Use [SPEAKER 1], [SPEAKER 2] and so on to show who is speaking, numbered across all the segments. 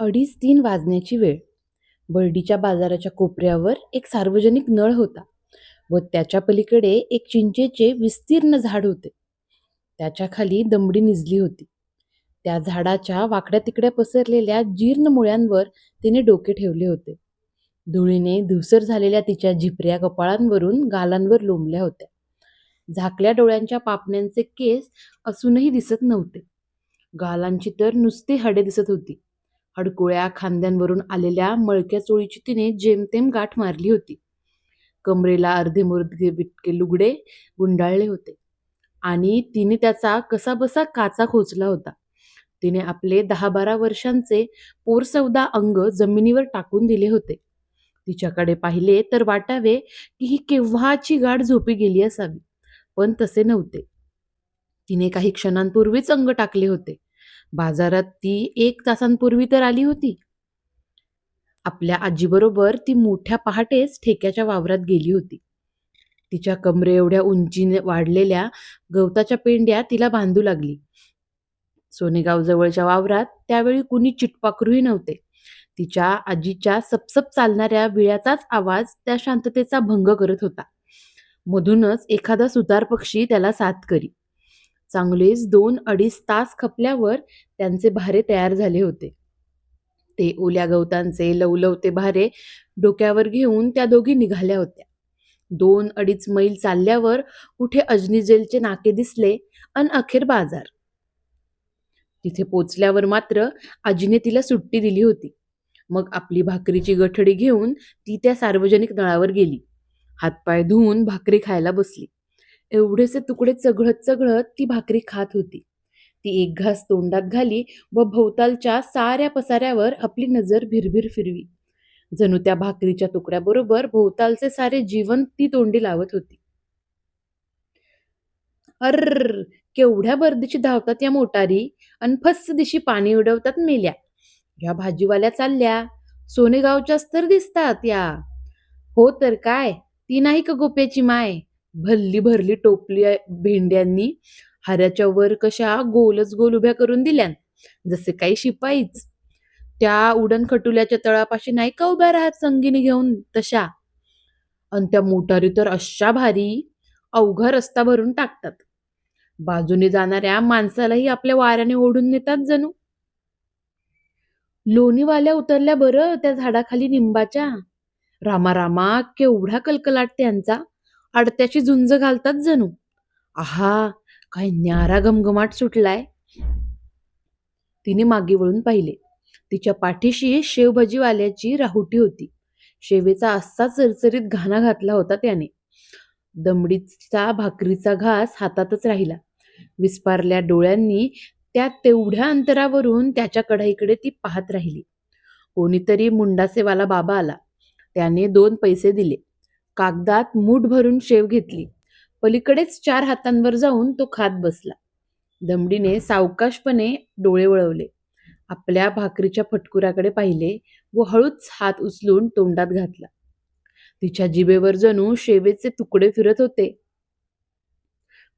[SPEAKER 1] अडीच तीन वाजण्याची वेळ. बर्डीच्या बाजाराच्या कोपऱ्यावर एक सार्वजनिक नळ होता व त्याच्या पलीकडे एक चिंचेचे विस्तीर्ण झाड होते. त्याच्याखाली दमडी निजली होती. त्या झाडाच्या वाकड्या तिकड्या पसरलेल्या जीर्ण मुळ्यांवर तिने डोके ठेवले होते. धुळीने धुसर झालेल्या तिच्या झिपऱ्या कपाळांवरून गालांवर लोंबल्या होत्या. झाकल्या डोळ्यांच्या पापण्यांचे केस असूनही दिसत नव्हते. गालांची तर नुसती हाडे दिसत होती. अडकुळ्या खांद्यांवरून आलेल्या मळक्या चोळीची तिने जेमतेम गाठ मारली होती. कमरेला अर्धे मुर्धे बिटके लुगडे गुंडाळले होते. आणि तिने त्याचा कसाबसा काचा खोचला होता. तिने आपले दहा बारा वर्षांचे पोरसौदा अंग जमिनीवर टाकून दिले होते. तिच्याकडे पाहिले तर वाटावे की ही केव्हाची गाठ झोपी गेली असावी. पण तसे नव्हते. तिने काही क्षणांपूर्वीच अंग टाकले होते. बाजारात ती एक तासांपूर्वी तर आली होती. आपल्या आजीबरोबर ती मोठ्या पहाटेच ठेक्याच्या वावरात गेली होती. तिच्या कमरे एवढ्या उंचीने वाढलेल्या गवताच्या पेंड्या तिला बांधू लागली. सोनेगाव जवळच्या वावरात त्यावेळी कुणी चिटपाखरूही नव्हते. तिच्या आजीच्या सपसप चालणाऱ्या विळ्याचाच आवाज त्या शांततेचा भंग करत होता. मधूनच एखादा सुतार पक्षी त्याला साथ करी. चांगलेच दोन अडीच तास खपल्यावर त्यांचे भारे तयार झाले होते. ते ओल्या गवतांचे लवलवते भारे डोक्यावर घेऊन त्या दोघी निघाल्या होत्या. दोन अडीच मैल चालल्यावर कुठे अजनीजेलचे नाके दिसले अन अखेर बाजार. तिथे पोचल्यावर मात्र आजीने तिला सुट्टी दिली होती. मग आपली भाकरीची गठडी घेऊन ती त्या सार्वजनिक नळावर गेली. हातपाय धुवून भाकरी खायला बसली. एवढेसे तुकडे चघळत चघळत ती भाकरी खात होती. ती एक घास तोंडात घाली व भोवतालच्या साऱ्या पसाऱ्यावर आपली नजर भिरभिर फिरवी. जणू त्या भाकरीच्या तुकड्याबरोबर भोवतालचे सारे जीवन ती तोंडी लावत होती. अर्र केवढ्या बर्दीची धावतात या मोटारी अन फस्स दिशी पाणी उडवतात मेल्या. या भाजीवाल्या चालल्या. सोनेगावच्याच तर दिसतात या. हो तर काय? ती नाही का गोप्याची माय? भल्ली भरली टोपली भेंड्यांनी. हऱ्याच्या वर कशा गोलच गोल उभ्या करून दिल्यान. जसे काही शिपाईच. त्या उडण खटुल्याच्या तळापाशी नाही का उभ्या राहत संगीने घेऊन तशा? आणि त्या मोटारी तर अशा भारी. अवघा रस्ता भरून टाकतात. बाजूने जाणाऱ्या माणसालाही आपल्या वाऱ्याने ओढून नेतात जणू. लोणीवाल्या उतरल्या बरं त्या झाडाखाली निंबाच्या. रामा रामा केवढा कलकलाट त्यांचा. अडत्याची झुंज घालतात जणू. आहा काय न्यारा घमघमाट सुटलाय. तिने मागे वळून पाहिले. तिच्या पाठीशी शेवभाजीवाल्याची राहुटी होती. शेवेचा असा चरचरीत घाणा घातला होता त्याने. दमडीचा भाकरीचा घास हातातच राहिला. विस्पारल्या डोळ्यांनी त्या तेवढ्या अंतरावरून त्याच्या कढाईकडे ती पाहत राहिली. कोणीतरी मुंडासेवाला बाबा आला. त्याने दोन पैसे दिले. कागदात मूठ भरून शेव घेतली. पलीकडेच चार हातांवर जाऊन तो खात बसला. दमडीने सावकाशपणे डोळे वळवले. आपल्या भाकरीच्या फटकुराकडे पाहिले व हळूच हात उचलून तोंडात घातला. तिच्या जिभेवर जणू शेवेचे तुकडे फिरत होते.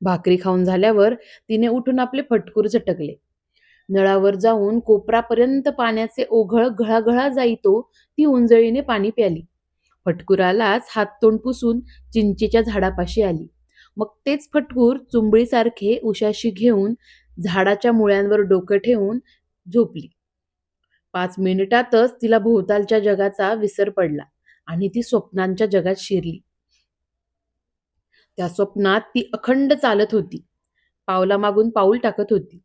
[SPEAKER 1] भाकरी खाऊन झाल्यावर तिने उठून आपले फटकूर झटकले. नळावर जाऊन कोपरापर्यंत पाण्याचे ओघळ घळाघळा जाई तो ती उंजळीने पाणी प्याली. फटकुरालाच हात तोंड पुसून चिंचेच्या झाडापाशी आली. मग तेच फटकूर चुंबळीसारखे उशाशी घेऊन झाडाच्या मुळ्यांवर डोकं ठेवून झोपली. पाच मिनिटातच तिला भोवतालच्या जगाचा विसर पडला आणि ती स्वप्नांच्या जगात शिरली. त्या स्वप्नात ती अखंड चालत होती. पावला मागून पाऊल टाकत होती.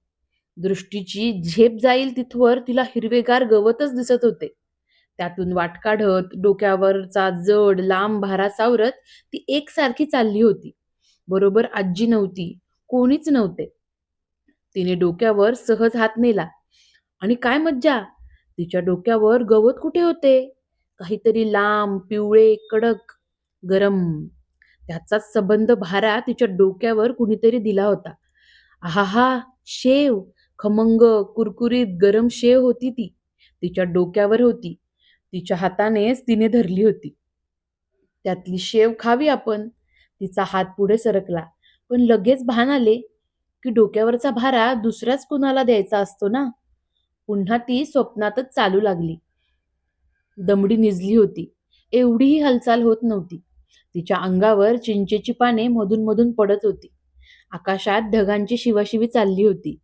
[SPEAKER 1] दृष्टीची झेप जाईल तिथवर तिला हिरवेगार गवतच दिसत होते. त्यातून वाट काढत डोक्यावरचा जड लांब भारा सावरत ती एकसारखी चालली होती. बरोबर आजी नव्हती कोणीच नव्हते. तिने डोक्यावर सहज हात नेला. आणि काय मज्जा? तिच्या डोक्यावर गवत कुठे होते? काहीतरी लांब पिवळे कडक गरम. त्याचाच संबंध भारा तिच्या डोक्यावर कुणीतरी दिला होता. आहा शेव खमंग कुरकुरीत गरम शेव होती ती. तिच्या डोक्यावर होती. तिच्या हातानेच तिने धरली होती. त्यातली शेव खावी आपण. तिचा हात पुढे सरकला. पण लगेच भान आले की डोक्यावरचा भारा दुसऱ्याच कुणाला द्यायचा असतो ना? पुन्हा ती स्वप्नातच चालू लागली. दमडी निजली होती. एवढीही हालचाल होत नव्हती. तिच्या अंगावर चिंचेची पाने मधून मधून पडत होती. आकाशात ढगांची शिवाशिवी चालली होती.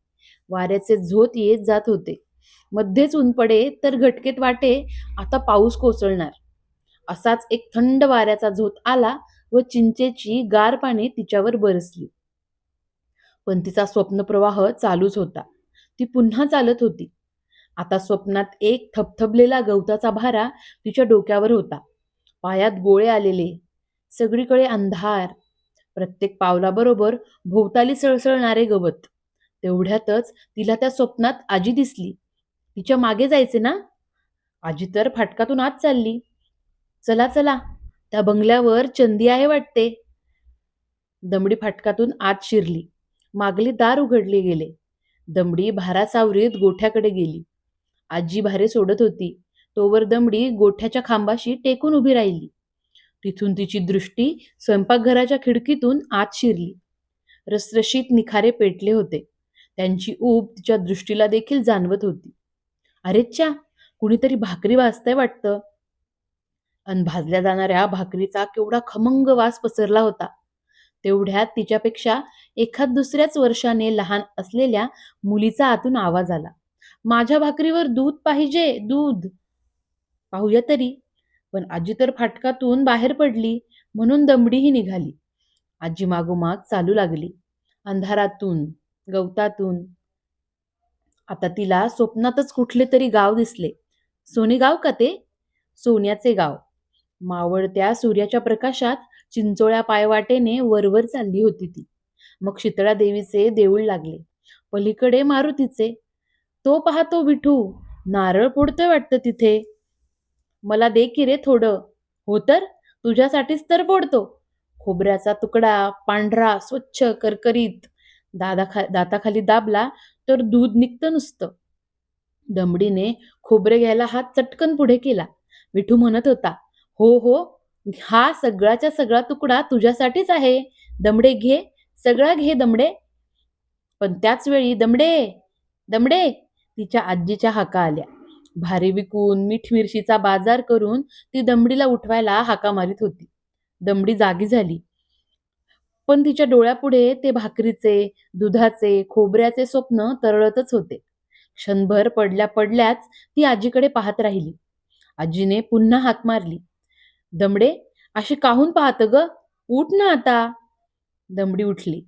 [SPEAKER 1] वाऱ्याचे झोत येत जात होते. मध्येच ऊन पडे तर घटकेत वाटे आता पाऊस कोसळणार. असाच एक थंड वाऱ्याचा झोत आला व चिंचेची गार पाने तिच्यावर बरसली. पण तिचा स्वप्नप्रवाह चालूच होता. ती पुन्हा चालत होती. आता स्वप्नात एक थपथपलेला गवताचा भारा तिच्या डोक्यावर होता. पायात गोळे आलेले सगळीकडे अंधार. प्रत्येक पावलाबरोबर भोवताली सळसळणारे गवत. तेवढ्यातच तिला त्या स्वप्नात आजी दिसली. तिच्यामागे जायचे ना? आजी तर फाटकातून आत चालली. चला चला. त्या बंगल्यावर चंदी आहे वाटते. दमडी फाटकातून आत शिरली. मागली दार उघडले गेले. दमडी भारा सावरीत गोठ्याकडे गेली. आजी भारे सोडत होती. तोवर दमडी गोठ्याच्या खांबाशी टेकून उभी राहिली. तिथून तिची दृष्टी स्वयंपाकघराच्या खिडकीतून आत शिरली. रसरशीत निखारे पेटले होते. त्यांची ऊब तिच्या दृष्टीला देखील जाणवत होती. अरेच्छा कुणीतरी भाकरी वाजतंय वाटतं. अन भाजल्या जाणाऱ्या भाकरीचा केवढा खमंग वास पसरला होता. तेवढ्यात तिच्यापेक्षा एखाद दुसऱ्याच वर्षाने लहान असलेल्या मुलीचा आतून आवाज आला. माझ्या भाकरीवर दूध पाहिजे दूध. पाहूया तरी. पण आजी तर फाटकातून बाहेर पडली म्हणून दमडीही निघाली. आजी मागोमाग चालू लागली. अंधारातून गवतातून आता तिला स्वप्नातच कुठले तरी गाव दिसले. सोने गाव का ते? सोन्याचे गाव. मावळत्या सूर्याच्या प्रकाशात चिंचोळ्या पायवाटेने वरवर चालली होती ती. मग शीतळा देवीचे देऊळ लागले. पलीकडे मारुतीचे. तो पाहतो विठू नारळ फोडतोय वाटतं तिथे. मला दे की रे थोडं. हो तर तुझ्यासाठीच तर फोडतो. खोबऱ्याचा तुकडा पांढरा स्वच्छ करकरीत. दादा खा दाताखाली दाबला तर दूध निघतं नुसतं. दमडीने खोबरे घ्यायला हात चटकन पुढे केला. विठू म्हणत होता हो हो हा सगळाच्या सगळा तुकडा तुझ्यासाठीच आहे. दमडे घे सगळा घे दमडे. पण त्याच वेळी दमडे दमडे. तिच्या आजीच्या हाका आल्या. भारी विकून मीठ मिरशीचा बाजार करून ती दमडीला उठवायला हाका मारित होती. दमडी जागी झाली. पण तिच्या डोळ्यापुढे ते भाकरीचे दुधाचे खोबऱ्याचे स्वप्न तरळतच होते. क्षणभर पडल्या पडल्याच ती आजीकडे पाहत राहिली. आजीने पुन्हा हाक मारली. दमडे अशी काहून पाहत ग? उठ ना आता. दमडी उठली.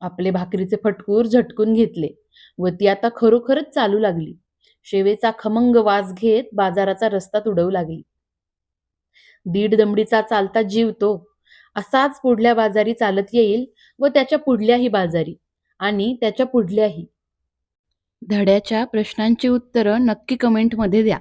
[SPEAKER 1] आपले भाकरीचे फटकूर झटकून घेतले व ती आता खरोखरच चालू लागली. शेवेचा खमंग वास घेत बाजाराचा रस्ता तुडवू लागली. दीड दमडीचा चालता जीव तो असाच पुढल्या बाजारी चालत येईल व त्याच्या पुढल्याही बाजारी आणि त्याच्या पुढल्याही. धड्याच्या प्रश्नांची उत्तरं नक्की कमेंटमध्ये द्या.